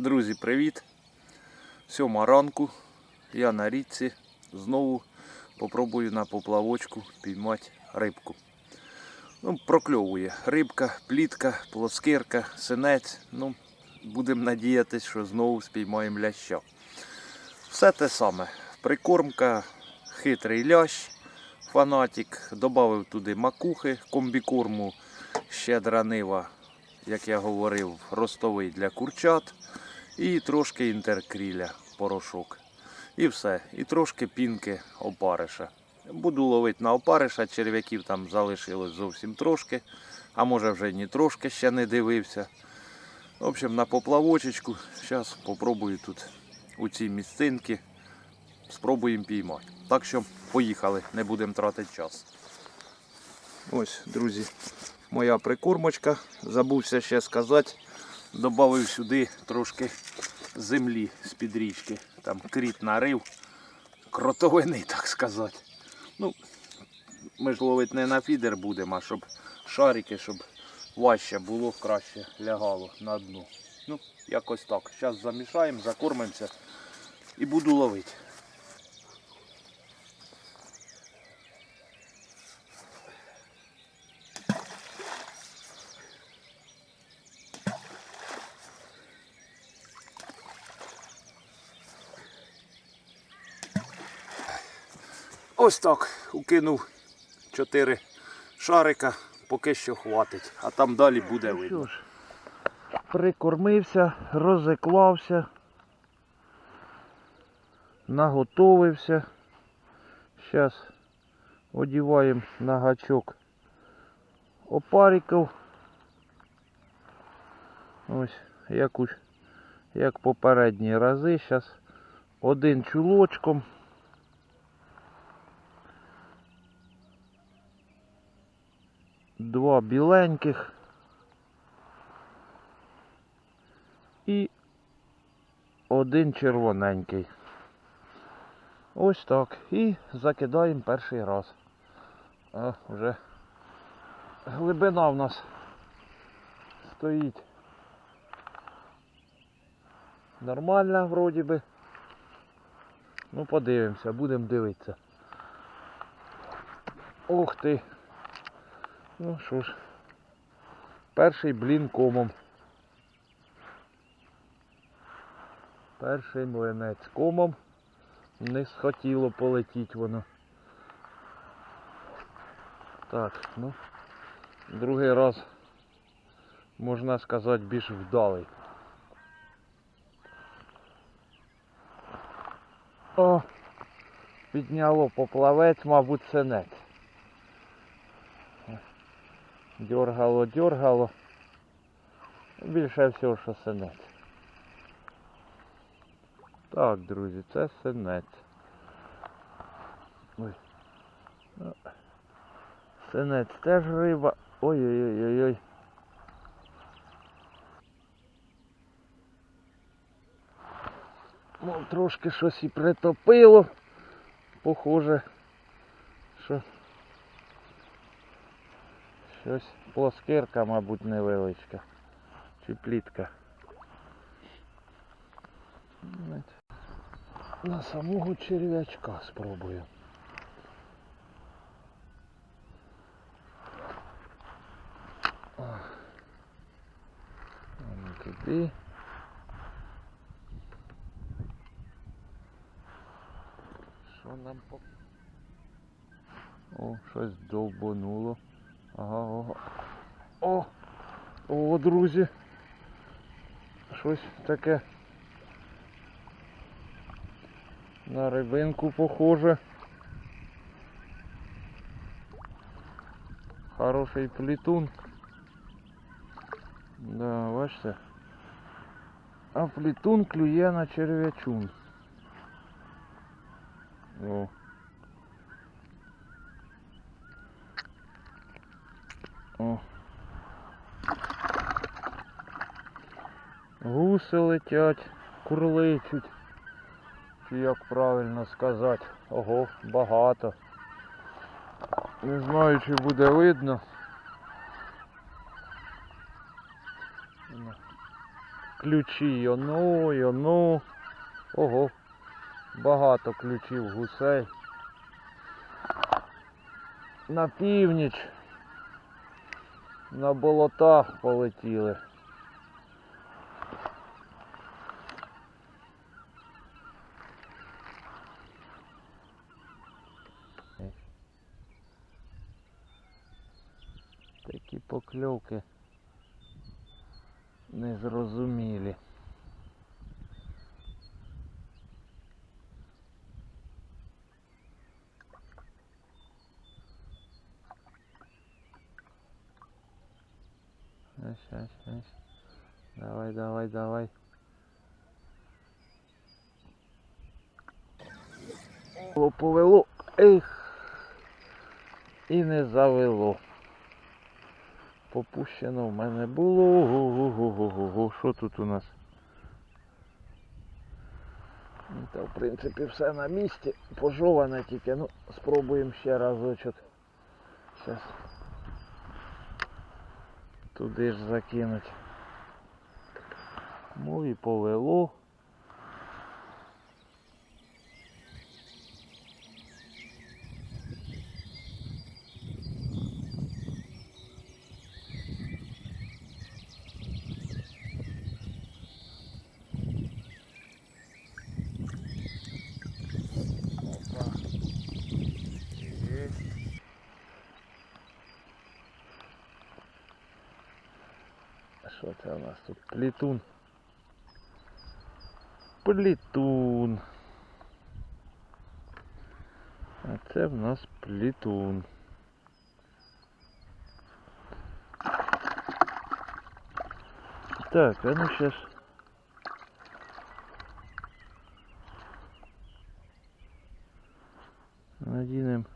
Друзі, привіт! Сьома ранку. Я на річці. Знову попробую на поплавочку піймати рибку. Ну, прокльовує рибка, плітка, плоскирка, синець. Ну, будемо надіятися, що знову спіймаємо ляща. Все те саме. Прикормка, хитрий лящ, фанатик. Добавив туди макухи, комбікорму, щедра нива, як я говорив, ростовий для курчат. І трошки інтеркріля, порошок. І все. І трошки пінки опариша. Буду ловити на опариша, черв'яків там залишилось зовсім трошки. А може вже ні трошки ще не дивився. В общем, на поплавочечку. Зараз попробую тут у цій місцинці. Спробуємо піймати. Так що поїхали, не будемо тратити час. Ось, друзі, моя прикормочка. Забувся ще сказати. Добавив сюди трошки землі з-під річки. Там кріт нарив. Кротовини, так сказати. Ну, ми ж ловити не на фідер будемо, а щоб шарики, щоб важче було, краще лягало на дно. Ну, якось так. Зараз замішаємо, закормимося і буду ловити. Ось так. Укинув 4 шарика, поки що хватить, а там далі буде видно. Ну ж, прикормився, розіклався, наготовився. Зараз одіваємо на гачок опариків. Ось, як, як попередні рази. Зараз один чулочком. Два біленьких. і один червоненький. Ось так. І закидаємо перший раз. А, вже глибина в нас стоїть. Нормальна вроді би. Ну подивимося, будемо дивитися. Ух ти. Ну що ж. Перший блін комом. Перший млинець комом. Не схотіло полетіти воно. Так, ну, другий раз, можна сказати, більш вдалий. О, підняло поплавець, мабуть, синець. Дьоргало, дьоргало. Більше всього, що синець. Так, друзі, це синець. Ой. Ну, Синець теж риба. Ой-ой-ой-ой. Мов трошки щось і притопило. Похоже, що щось плоскирка, мабуть, невеличка. Чи плітка. На самого черв'ячка спробую. Туди. Що нам по... О, щось довбануло. Друзі. Щось таке на рибинку похоже. Хороший плетун. Да, бачите. А плетун клює на черв'ячун. О. Гуси летять, курличуть. Чи як правильно сказати. Ого, багато. Не знаю, чи буде видно. Ключі, оно, і оно. Ого. Багато ключів гусей. На північ. На болота полетіли. Такі покльовки незрозумілі. Ась, ась, ась. Давай, давай, давай. Повело. Ех. І не завело. Попущено в мене було. Ого-го-го-го-го. Що тут у нас? Та в принципі все на місці. Пожоване тільки. Ну, спробуємо ще разочок. Зараз. Туди ж закинуть. Ну і повело. Опа. Есть. Що це у нас тут? Плітун. Плітун. А це в нас плітун. Так, а ну сейчас. Надінем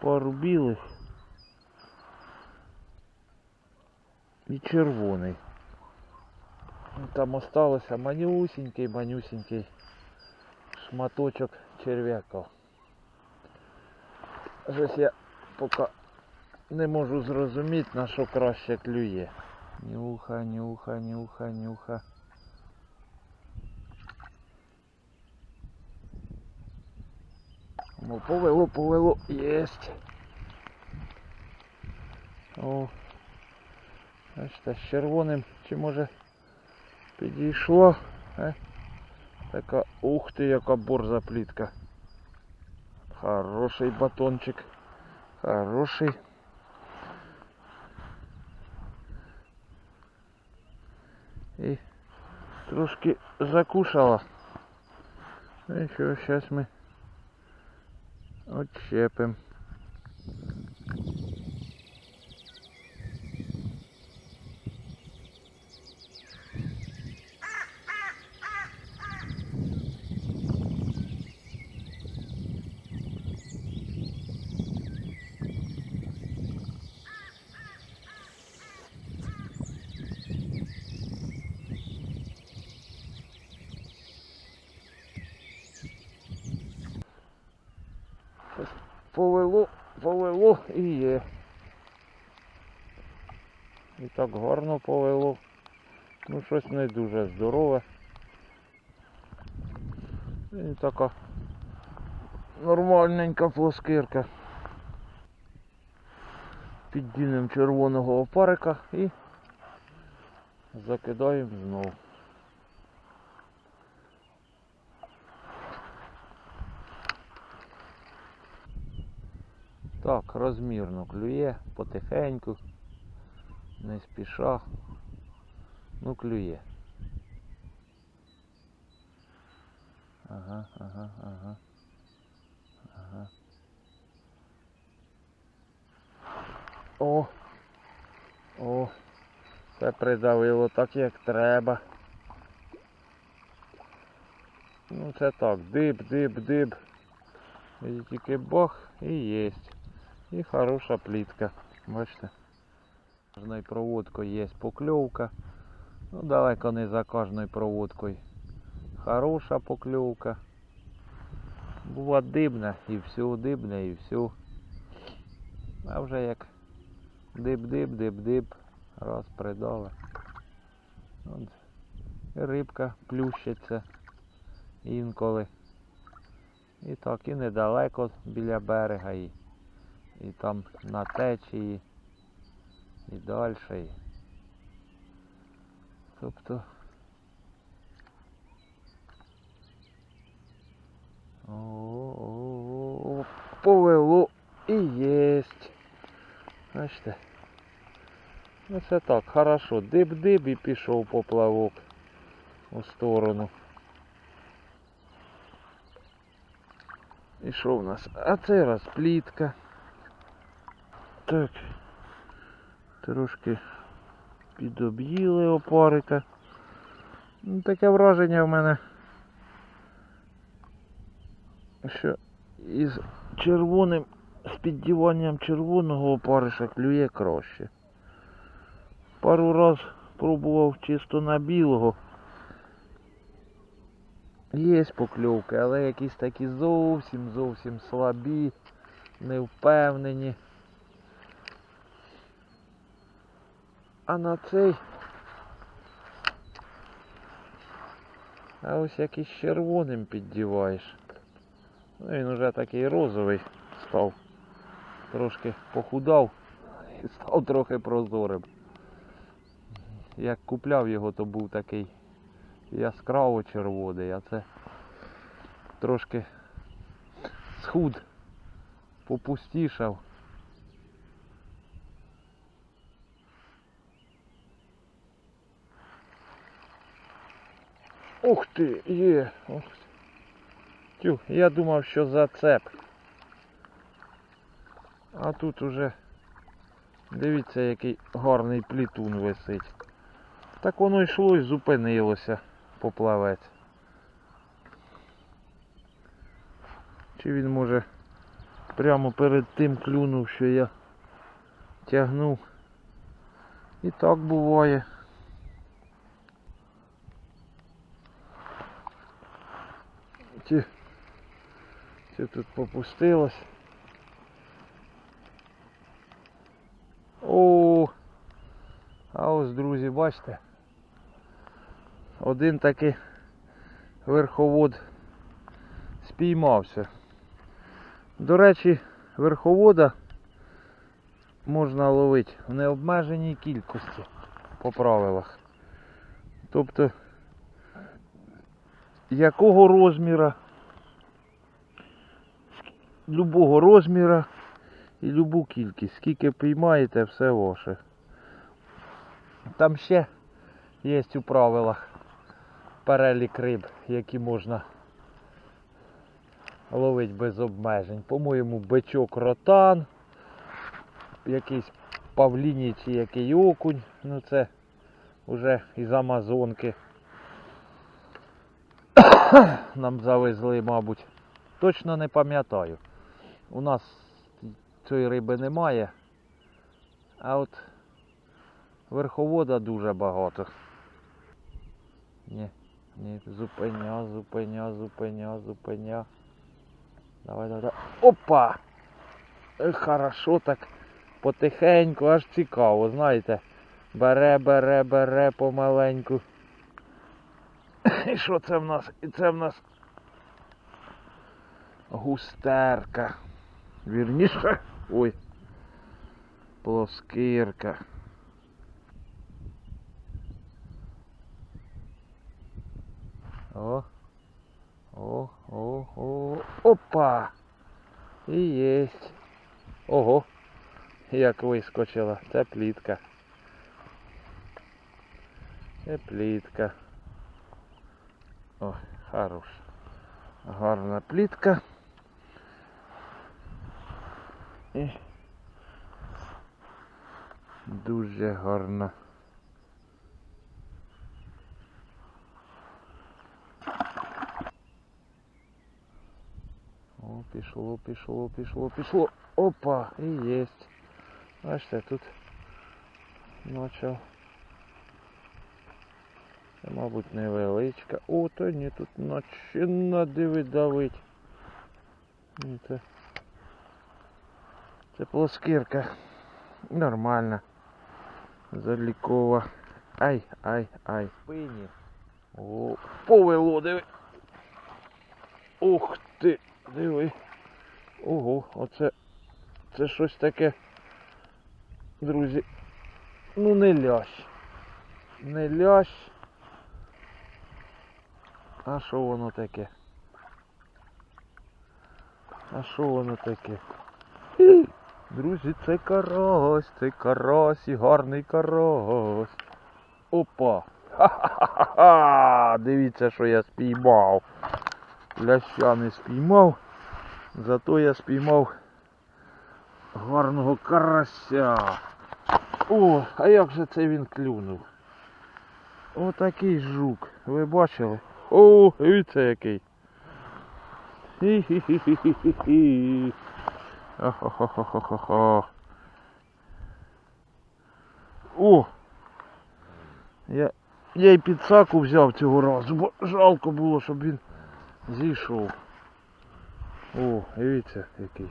пару білих. і червоний. Там осталося манюсінький, манюсінький шматочок черв'яка. Щось я поки не можу зрозуміти, на що краще клює. Нюха, нюха, нюха, нюха. Ну, повело, повело, єсть. О, Бачите, з червоним чи може підійшло. Е? Така, ух ти, яка борза плітка. Хороший батончик. Хороший. І трошки закушала. Ну і що, зараз ми отщепимо. І так гарно повело. Ну щось не дуже здорове. І така нормальненька плоскирка. Піддінемо червоного опарика і закидаємо знову. Так, розмірно клює, потихеньку, не спіша. Ну клює. Ага, ага, ага. Ага. О! О! Це придавило так як треба. Ну це так, диб, диб, диб. І тільки бах і єсть. І хороша плітка. Бачите? Кожною проводкою є покльовка. Ну далеко не за кожною проводкою. Хороша покльовка. Була дибна і все, дибна і все. А вже як диб-диб, диб-диб. Раз рибка плющиться інколи. І так, і недалеко біля берега, і, і там на течії, і далі. Тобто. О, повело і єсть. Бачите. Ну це так, хорошо. Диб-диб і пішов поплавок у сторону. І що в нас? А це раз плітка. Так. Трошки підоб'їли опарика. Ну, таке враження в мене. Що із червоним, з піддіванням червоного опариша клює краще. Пару раз пробував чисто на білого. Є покльовки, але якісь такі зовсім зовсім слабі, невпевнені. А на цей. А ось як із червоним піддіваєш. Ну він уже такий розовий став. Трошки похудав і став трохи прозорим. Як купляв його, то був такий яскраво червоний, а це трошки схуд, попустішав. Ух ти, є. Ух. Тю, я думав, що зацеп. А тут уже дивіться, який гарний плітун висить. Так воно йшло і зупинилося поплавець. Чи він може прямо перед тим клюнув, що я тягнув. І так буває. Ті, ті тут попустилось. О, а ось, друзі, бачите, один такий верховод спіймався. До речі, верховода можна ловити в необмеженій кількості по правилах. Тобто, якого розміра, любого розміра і любу кількість. Скільки піймаєте, все ваше. Там ще є у правилах перелік риб, які можна ловити без обмежень. По-моєму, бичок ротан, якийсь павліній чи який окунь. Ну це вже із Амазонки. Нам завезли, мабуть. Точно не пам'ятаю. У нас цієї риби немає. А от верховода дуже багато. Ні, ні, зупиня, зупиня, зупиня, зупиня. Давай, давай. Опа! Хорошо так. Потихеньку, аж цікаво, знаєте. Бере, бере, бере помаленьку. І що це в нас? І це в нас густерка. Вірніше. Ой. Плоскирка. О. О, о, о. Опа! І єсть. Ого. Як вискочила. Це плітка. Це плітка. Ой, хорош. Гарна плітка. І дуже гарна. О, пішло, пішло, пішло, пішло. Опа, і єсть. Бачите, тут почав. Це, мабуть, невеличка. О, то ні, тут начинна диви давить. Ну, Це, це плоскирка. Нормально. Залікова. Ай, ай, ай. Спині. О, повело, диви. Ух ти, диви. Ого, оце це щось таке. Друзі. Ну не лящ. Не лящ. А що воно таке? А що воно таке? Друзі, це карась, це карась і гарний карась. Опа! Ха-ха-ха! Дивіться, що я спіймав. Ляща не спіймав, зато я спіймав гарного карася. О, а як же це він клюнув? Отакий жук. Ви бачили? О, дивіться який. Хі-хі-хі-хі-хі-хі. О! Я, я й підсаку взяв цього разу, бо жалко було, щоб він зійшов. О, дивіться який.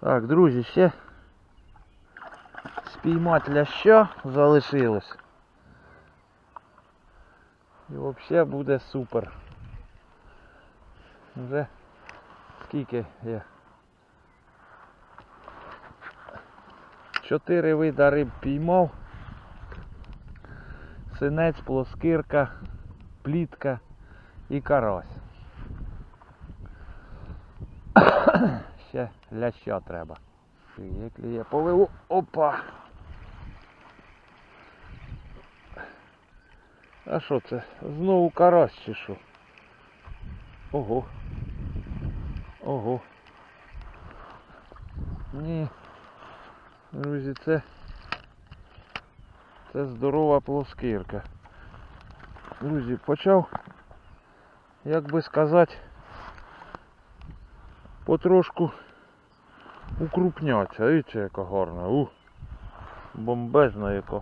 Так, друзі, ще спіймати ляща залишилось. І взагалі буде супер. Вже скільки я? Чотири вида риб піймав. Синець, плоскирка, плітка і карась. Ще ляща треба. Клює, клює, повело. Опа! А що це? Знову карась чи що? Ого. Ого. Ні. Друзі, це. Це здорова плоскирка. Друзі, почав, як би сказати, потрошку укрупняться. Дивіться, яка гарна. У, бомбезна яка.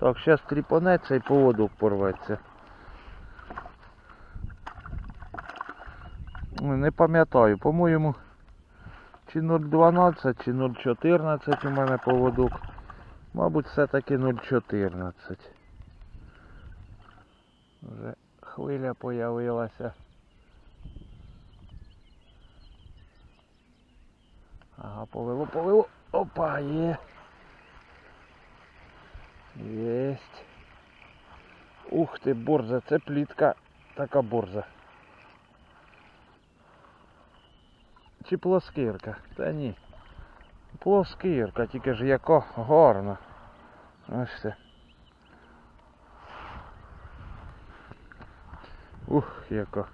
Так, зараз тріпанеться і поводок порветься. Не пам'ятаю, по-моєму, чи 0,12, чи 0,14 у мене поводок. Мабуть, все-таки 0,14. Вже хвиля появилася. Ага, повело, повело. Опа, є. Єсть. Ух ти, борза, це плітка така борза. Чи плоскирка? Та ні. Плоскирка, тільки ж яка гарна. Ось це. Ух, яка.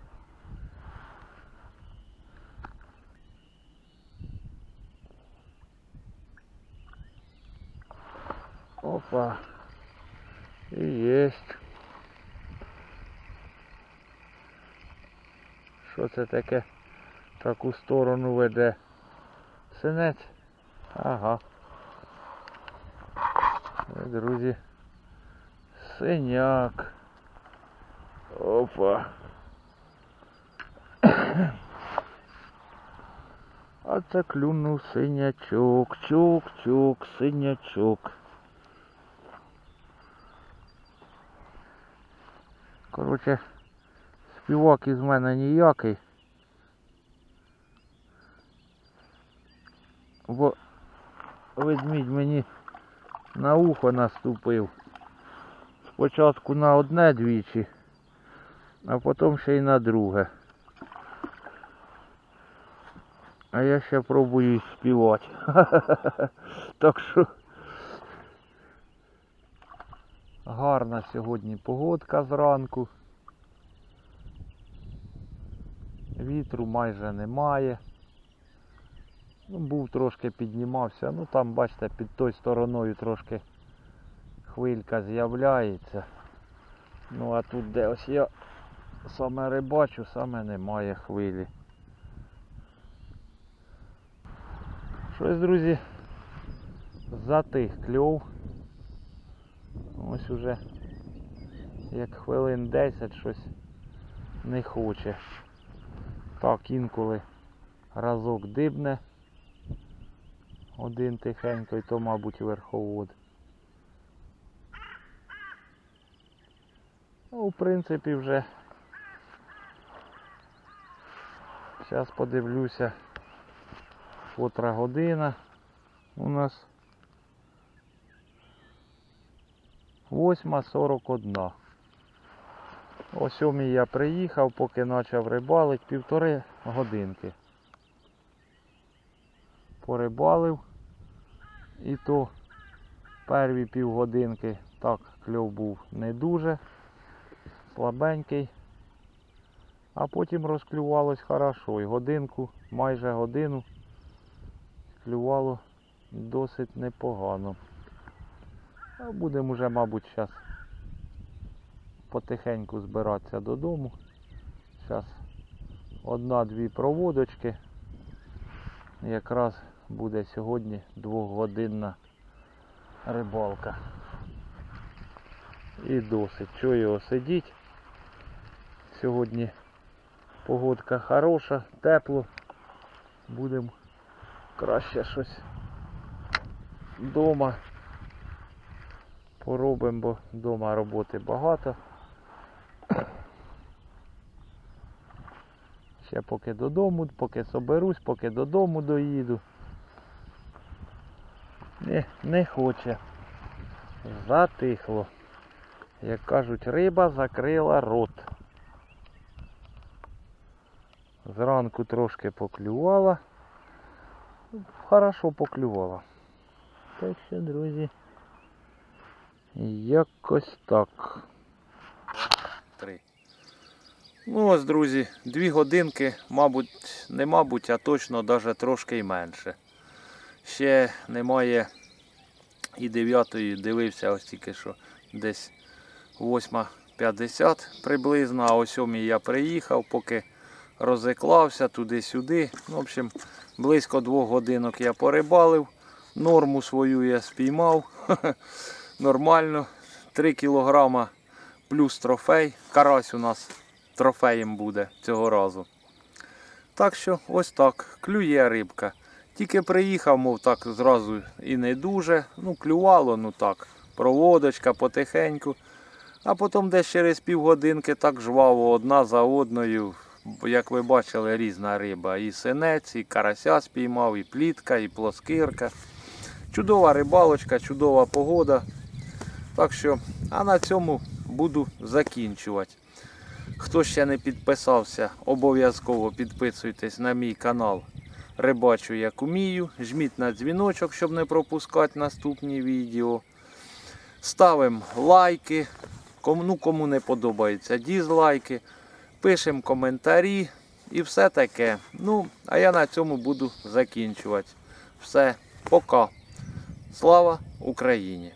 Опа. І єсть. Що це таке? Таку сторону веде. Синець? Ага. Е, Друзі. Синяк. Опа. А це клюнув синячок. Чук-чук, синячок. Коротше, співак із мене ніякий. Бо ведмідь мені на ухо наступив. Спочатку на одне двічі, а потім ще й на друге. А я ще пробую співати. Так що гарна сьогодні погодка зранку. Вітру майже немає. Ну, був трошки піднімався. Ну там, бачите, під той стороною трошки хвилька з'являється. Ну а тут де ось я саме рибачу, саме немає хвилі. Щось, друзі, затих кльов. Ось уже як хвилин 10 щось не хоче. Так, інколи разок дибне. Один тихенько і то, мабуть, верховод. Ну, в принципі, вже зараз подивлюся котра година у нас. 8.41. О сьомій я приїхав, поки почав рибалити, півтори годинки. Порибалив. І то перві півгодинки так кльов був не дуже слабенький. А потім розклювалось хорошо. І годинку, майже годину клювало досить непогано. А будемо вже, мабуть, зараз потихеньку збиратися додому. Зараз одна-дві проводочки. Якраз буде сьогодні двохгодинна рибалка. І досить. Чого його сидіть? Сьогодні погодка хороша, тепло. Будемо краще щось вдома поробимо, бо вдома роботи багато. Ще поки додому, поки соберусь, поки додому доїду. Не, не хоче. Затихло. Як кажуть, риба закрила рот. Зранку трошки поклювала. Хорошо поклювала. Так що, друзі, якось так. Три. Ну ось, друзі, дві годинки, мабуть, не мабуть, а точно навіть трошки й менше. Ще немає і дев'ятої, дивився ось тільки що десь 8.50 приблизно, а о 7 я приїхав, поки розіклався туди-сюди. Ну, в общем, близько двох годинок я порибалив. Норму свою я спіймав. Нормально. 3 кілограма плюс трофей. Карась у нас трофеєм буде цього разу. Так що ось так, клює рибка. Тільки приїхав, мов так зразу і не дуже. Ну, клювало, ну так, проводочка потихеньку. А потім десь через півгодинки так жваво одна за одною. Як ви бачили, різна риба. І синець, і карася спіймав, і плітка, і плоскирка. Чудова рибалочка, чудова погода. Так що, а на цьому буду закінчувати. Хто ще не підписався, обов'язково підписуйтесь на мій канал Рибачу як умію. Жміть на дзвіночок, щоб не пропускати наступні відео. Ставимо лайки. Кому, ну, кому не подобається, дізлайки. Пишемо коментарі і все таке. Ну, а я на цьому буду закінчувати. Все, пока. Слава Україні!